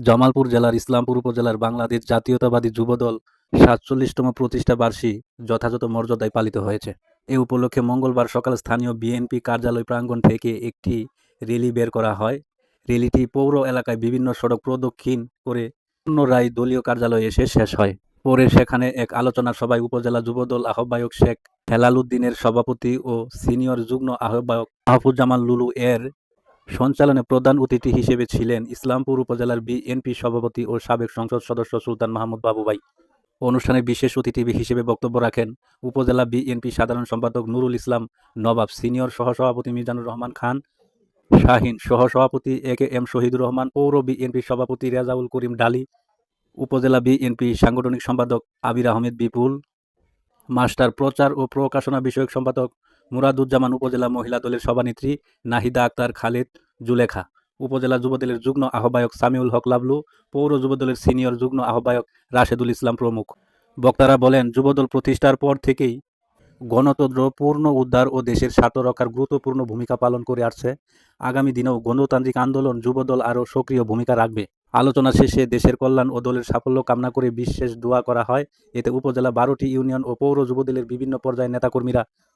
জামালপুর জেলার, ইসলামপুর উপজেলার বাংলাদেশ জাতীয়তাবাদী যুবদল সাতচল্লিশতম প্রতিষ্ঠা বার্ষিক যথাযথ মর্যাদায় পালিত হয়েছে। এ উপলক্ষে মঙ্গলবার সকালে স্থানীয় বিএনপি কার্যালয় প্রাঙ্গণ থেকে একটি র্যালি বের করা হয়। র্যালিটি পৌর এলাকায় বিভিন্ন সড়ক প্রদক্ষিণ করে পুনরায় দলীয় কার্যালয়ে এসে শেষ হয়। পরে সেখানে এক আলোচনা সভায় উপজেলা যুবদল আহ্বায়ক শেখ হেলাল উদ্দিনের সভাপতি ও সিনিয়র যুগ্ম আহ্বায়ক মাহফুজ্জামান লুলু এর সঞ্চালনে প্রধান অতিথি হিসেবে ছিলেন ইসলামপুর উপজেলার বিএনপি সভাপতি ও সাবেক সংসদ সদস্য সুলতান মাহমুদ বাবুভাই। অনুষ্ঠানে বিশেষ অতিথি হিসেবে বক্তব্য রাখেন উপজেলা বিএনপি সাধারণ সম্পাদক নুরুল ইসলাম, নবাব সিনিয়র সহসভাপতি মিজানুর রহমান খান, শাহিন সহসভাপতি A K M Shahidur Rahman, পৌর বিএনপি সভাপতি রেজাউল করিম ডালি, উপজেলা বিএনপি সাংগঠনিক সম্পাদক আবির আহমেদ বিপুল, মাস্টার প্রচার ও প্রকাশনা বিষয়ক সম্পাদক মুরাদুজ্জামান উপজেলা মহিলা দলের সভানেত্রী নাহিদা আক্তার খালেদ জুলেখা, উপজেলা যুবদলের যুগ্ম আহ্বায়ক সামিউল হক লাবলু, পৌর যুবদলের সিনিয়র যুগ্ম আহ্বায়ক রাশেদুল ইসলাম প্রমুখ। বক্তারা বলেন, যুবদল প্রতিষ্ঠার পর থেকেই গণতন্ত্র পূর্ণ উদ্ধার ও দেশের স্বার্থ রক্ষার গুরুত্বপূর্ণ ভূমিকা পালন করে আসছে। আগামী দিনেও গণতান্ত্রিক আন্দোলন যুবদল আরও সক্রিয় ভূমিকা রাখবে। আলোচনা শেষে দেশের কল্যাণ ও দলের সাফল্য কামনা করে বিশেষ দোয়া করা হয়। এতে উপজেলা বারোটি ইউনিয়ন ও পৌর যুবদলের বিভিন্ন পর্যায়ের নেতাকর্মীরা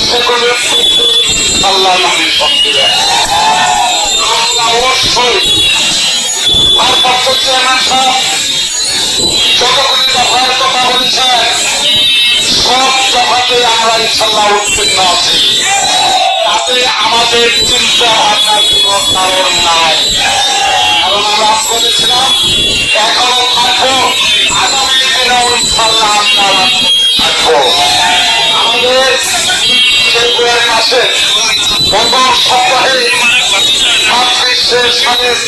সেগুলো আল্লাহ নামে শক্তি দেয় আমরা অবশ্যই ভারপ্রাপ্ত চেয়ারম্যান সাহেব যতগুলি দফার কথা বলেছেন সব দফাতে আমরা ইনশাল্লাহ উত্তীর্ণ আছি তাতে আমাদের কোনো কারণ নাই কারণ আমরা বলেছিলাম এখনও প্রথম সপ্তাহে ছাব্বিশের সালের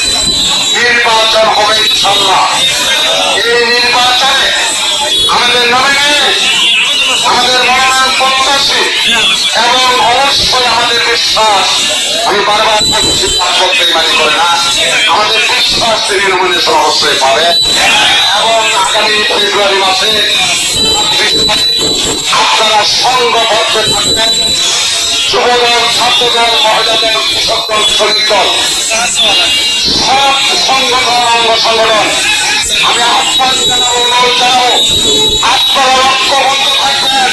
নির্বাচন হবে ইনশাল্লাহ এই নির্বাচনে আমাদের নমিনেট আমাদের মনোনয়ন প্রত্যাশী এবং অবশ্যই আমাদের বিশ্বাস, আমি বারবার বলছি করতে মানি করে না, আমাদের বিশ্বাস তিনি নমিনেশন অবশ্যই পাবে। এবং আগামী ফেব্রুয়ারি মাসে আপনারা সংঘবদ্ধ থাকবেন। যুবদল ছাত্রদল মহিলাদল কৃষক দল শ্রমিক দল সব সংগঠন অঙ্গ সংগঠন। আমি আহ্বান জানাব, অনুরোধ জানাব, আপনারা ঐক্যবদ্ধ থাকবেন।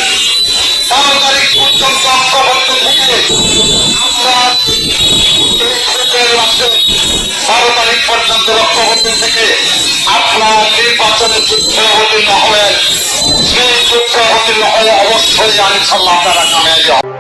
বারো তারিখ পর্যন্ত ঐক্যবদ্ধ থেকে আমরা বারো তারিখ পর্যন্ত ঐক্যবদ্ধ থেকে অবশ্যই ইনশাল্লাহ আপনারা কামিয়াবি হবেন।